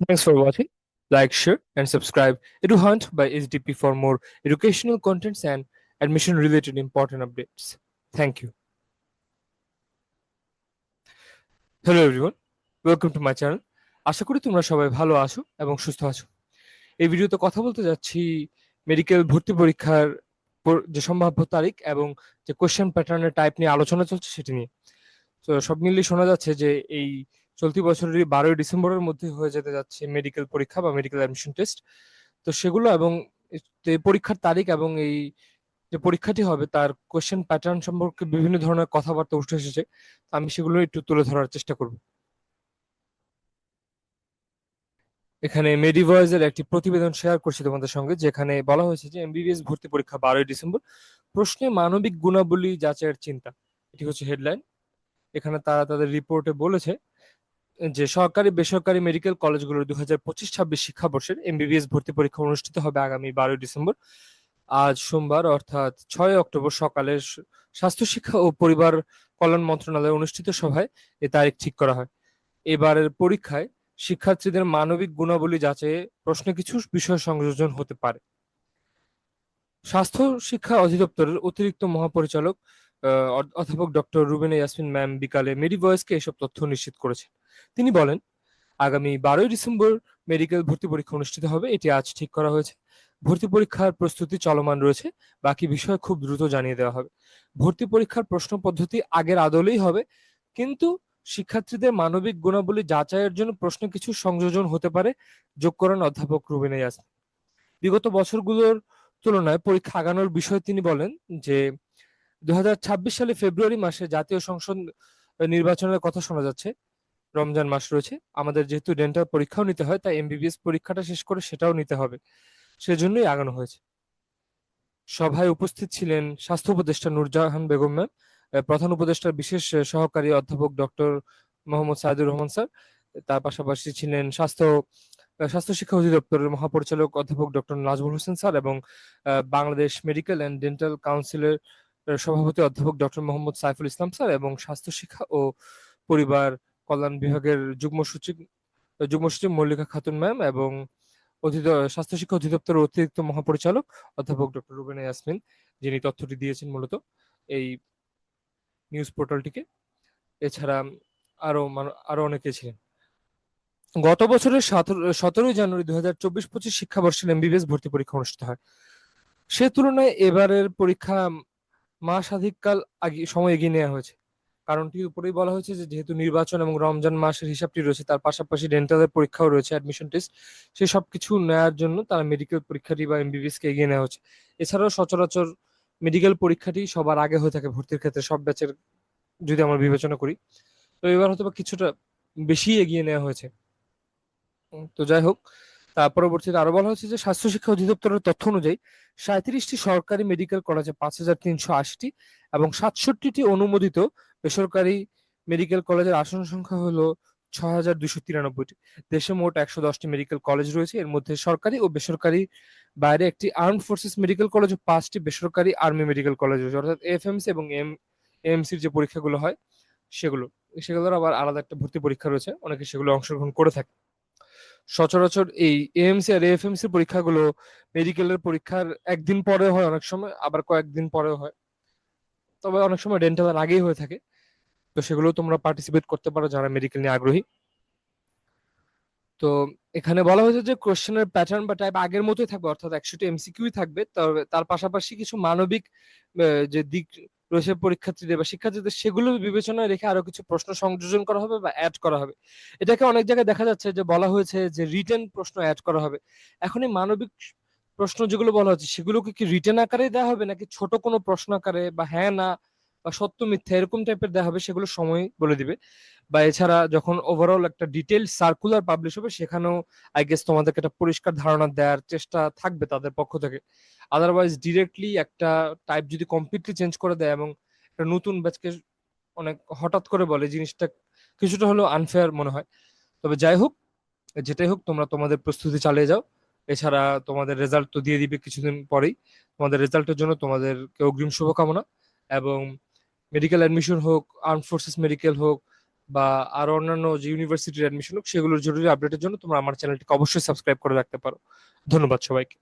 Thanks for watching. Like, share, and subscribe. Edu Hunt by SDP for more educational contents and admission related important updates. Thank you. Hello everyone welcome to my channel আশা করি তোমরা সবাই ভালো আছো এবং সুস্থ আছো এই ভিডিওতে কথা বলতে যাচ্ছি মেডিকেল ভর্তি পরীক্ষার যে সম্ভাব্য তারিখ এবং যে কোশ্চেন প্যাটার্নের টাইপ নিয়ে আলোচনা চলছে সেটি নিয়ে তো সব মিলিয়ে শোনা যাচ্ছে যে এই চলতি বছরের বারোই ডিসেম্বরের মধ্যে হয়ে যেতে যাচ্ছে মেডিকেল পরীক্ষা বা মেডিকেল অ্যাডমিশন টেস্ট তো সেগুলো এবং পরীক্ষার তারিখ এবং এই যে পরীক্ষাটি হবে, তার কোয়েশ্চেন প্যাটার্ন সম্পর্কে বিভিন্ন ধরনের কথাবার্তা উঠে এসেছে। আমি সেগুলো একটু তুলে ধরার চেষ্টা করব। এখানে মেডিভয়েজের একটি প্রতিবেদন শেয়ার করছি তোমাদের সঙ্গে, যেখানে বলা হয়েছে যে এমবিবিএস ভর্তি পরীক্ষা বারোই ডিসেম্বর। প্রশ্নে মানবিক গুণাবলী যাচাইয়ের চিন্তা, এটি হচ্ছে হেডলাইন এখানে তারা তাদের রিপোর্টে বলেছে যে সরকারি, বেসরকারি মেডিকেল কলেজগুলোর দুই হাজার পঁচিশ ছাব্বিশ শিক্ষাবর্ষের এমবিবিএস ভর্তি পরীক্ষা অনুষ্ঠিত হবে আগামী বারোই ডিসেম্বর। আজ সোমবার, অর্থাৎ ছয় অক্টোবর সকালে স্বাস্থ্য শিক্ষা ও পরিবার কল্যাণ মন্ত্রণালয়ে অনুষ্ঠিত সভায় এ তারিখ ঠিক করা হয়। এবারের পরীক্ষায় শিক্ষার্থীদের মানবিক গুণাবলী যাচাইয়ে প্রশ্নে কিছু বিষয় সংযোজন হতে পারে। স্বাস্থ্য শিক্ষা অধিদপ্তরের অতিরিক্ত মহাপরিচালক অধ্যাপক ডক্টর রুবেন ইয়াসমিন ম্যাম বিকালে মেডিভয়েসকে এসব তথ্য নিশ্চিত করেছেন। তিনি বলেন, আগামী বারোই ডিসেম্বর মেডিকেল ভর্তি পরীক্ষা অনুষ্ঠিত হবে। এটি আজ ঠিক করা হয়েছে। ভর্তি পরীক্ষার প্রস্তুতি চলমান রয়েছে। বাকি বিষয় খুব দ্রুত জানিয়ে দেওয়া হবে। ভর্তি পরীক্ষার প্রশ্ন পদ্ধতি আগের আদলেই হবে, কিন্তু শিক্ষার্থীদের মানবিক গুণাবলী যাচাইয়ের জন্য প্রশ্ন কিছু সংযোজন হতে পারে। যোগ করেন অধ্যাপক রুবিনা বিগত বছরগুলোর তুলনায় পরীক্ষা আগানোর বিষয়ে তিনি বলেন যে দু হাজার ছাব্বিশ সালে ফেব্রুয়ারি মাসে জাতীয় সংসদ নির্বাচনের কথা শোনা যাচ্ছে। রমজান মাস রয়েছে। আমাদের যেহেতু ডেন্টাল পরীক্ষাও নিতে হয়, তাই এমবিবিএস পরীক্ষাটা শেষ করে সেটাও নিতে হবে। সেজন্যই আগানো হয়েছে। সভায় উপস্থিত ছিলেন স্বাস্থ্য উপদেষ্টা নুরজাহান বেগম ম্যাম প্রধান উপদেষ্টার বিশেষ সহকারী অধ্যাপক ডক্টর মোহাম্মদ সাইদুর রহমান স্যার, তার পাশাপাশি ছিলেন স্বাস্থ্য স্বাস্থ্য শিক্ষা অধিদপ্তরের মহাপরিচালক অধ্যাপক ডক্টর নাজমুল হোসেন স্যার এবং বাংলাদেশ মেডিকেল অ্যান্ড ডেন্টাল কাউন্সিলের সভাপতি অধ্যাপক ডক্টর মোহাম্মদ সাইফুল ইসলাম স্যার এবং স্বাস্থ্য শিক্ষা ও পরিবার কল্যাণ বিভাগের যুগ্ম সচিব যুগ্ম সচিব মল্লিকা খাতুন ম্যাম এবং স্বাস্থ্য শিক্ষা অধিদপ্তরের অতিরিক্ত মহাপরিচালক অধ্যাপক ডক্টর রুবেনা ইয়াসমিন যিনি তথ্যটি দিয়েছেন মূলত এই নিউজ পোর্টালটিকে। এছাড়া আরও আরও অনেকে ছিলেন। গত বছরের সতেরোই জানুয়ারি দুই হাজার চব্বিশ পঁচিশ শিক্ষাবর্ষের এমবিবিএস ভর্তি পরীক্ষা অনুষ্ঠিত হয়। সে তুলনায় এবারের পরীক্ষা মাস মাসাধিককাল আগে সময় এগিয়ে নেওয়া হয়েছে। কারণটি উপরেই বলা হয়েছে যে, যেহেতু নির্বাচন এবং রমজান মাসের হিসাবটি রয়েছে, তার পাশাপাশি ডেন্টালের পরীক্ষাও রয়েছে অ্যাডমিশন টেস্ট সেই সব কিছু নেওয়ার জন্য তারা মেডিকেল পরীক্ষাটি বা এমবিবিএস কে এগিয়ে নেওয়া হচ্ছে। এছাড়াও সচরাচর মেডিকেল পরীক্ষাটি সবার আগে হয়ে থাকে ভর্তির ক্ষেত্রে, সব ব্যাচের যদি আমরা বিবেচনা করি। তো এবার হয়তো কিছুটা বেশি এগিয়ে নেওয়া হয়েছে। তো যাই হোক তার পরবর্তীতে আরও বলা হয়েছে যে স্বাস্থ্য শিক্ষা অধিদপ্তরের তথ্য অনুযায়ী সাঁত্রিশটি সরকারি মেডিকেল কলেজে পাঁচ হাজার তিনশো আশিটি এবং সাতষট্টিটি অনুমোদিত বেসরকারি মেডিকেল কলেজের আসন সংখ্যা হলো ছয় হাজার দুশো তিরানব্বইটি। দেশে মোট একশো দশটি মেডিকেল কলেজ রয়েছে। এর মধ্যে সরকারি ও বেসরকারি বাইরে একটি আর্ম ফোর্সেস মেডিকেল কলেজ ও পাঁচটি বেসরকারি আর্মি মেডিকেল কলেজ রয়েছে। অর্থাৎ এফ এফএমসি এবং এম এমসির যে পরীক্ষাগুলো হয়, সেগুলো। সেগুলোর আবার আলাদা একটা ভর্তি পরীক্ষা রয়েছে। অনেকে সেগুলো অংশগ্রহণ করে থাকে। সচরাচর এই এএমসি আর এফ এএফএমসি পরীক্ষাগুলো মেডিকেলের পরীক্ষার একদিন পরে হয় অনেক সময়, আবার কয়েকদিন পরেও হয়। তবে অনেক সময় ডেন্টালের আগেই হয়ে থাকে। তো সেগুলো তোমরা পার্টিসিপেট করতে পারো যারা মেডিকেল নিয়ে আগ্রহী। তো এখানে বলা হয়েছে যে কোশ্চেনের প্যাটার্ন বা টাইপ আগের মতোই থাকবে, অর্থাৎ একশোটি এমসিকিউই থাকবে। তবে তার পাশাপাশি কিছু মানবিক যে দিক রয়েছে পরীক্ষার্থীদের বা শিক্ষার্থীদের, সেগুলো বিবেচনায় রেখে আরও কিছু প্রশ্ন সংযোজন করা হবে বা অ্যাড করা হবে। এটাকে অনেক জায়গায় দেখা যাচ্ছে যে বলা হয়েছে যে রিটেন প্রশ্ন অ্যাড করা হবে। এখন এই মানবিক প্রশ্ন যেগুলো বলা হচ্ছে, সেগুলোকে কি রিটেন আকারে দেওয়া হবে, নাকি ছোট কোনো প্রশ্ন আকারে বা হ্যাঁ না বা সত্য মিথ্যা এরকম টাইপের দেওয়া হবে, সেগুলো সময় বলে দিবে। বা এছাড়া যখন ওভারঅল একটা ডিটেল সার্কুলার পাবলিশ হবে, সেখানেও আই গেস তোমাদেরকে একটা পরিষ্কার ধারণা দেওয়ার চেষ্টা থাকবে তাদের পক্ষ থেকে। আদারওয়াইজ ডিরেক্টলি একটা টাইপ যদি কমপ্লিটলি চেঞ্জ করে দেয় এবং একটা নতুন ব্যাচকে অনেক হঠাৎ করে বলে, জিনিসটা কিছুটা হলেও আনফেয়ার মনে হয়। তবে যাই হোক, যেটাই হোক, তোমরা তোমাদের প্রস্তুতি চালিয়ে যাও। এছাড়া তোমাদের রেজাল্ট তো দিয়ে দিবে কিছুদিন পরেই। তোমাদের রেজাল্টের জন্য তোমাদেরকে অগ্রিম শুভকামনা এবং মেডিকেল অ্যাডমিশন হোক আর্ম ফোর্সেস মেডিকেল হোক, বা আরও অন্যান্য যে ইউনিভার্সিটির অ্যাডমিশন হোক, সেগুলোর জরুরি আপডেটের জন্য তোমরা আমার চ্যানেলটিকে অবশ্যই সাবস্ক্রাইব করে রাখতে পারো। ধন্যবাদ সবাইকে।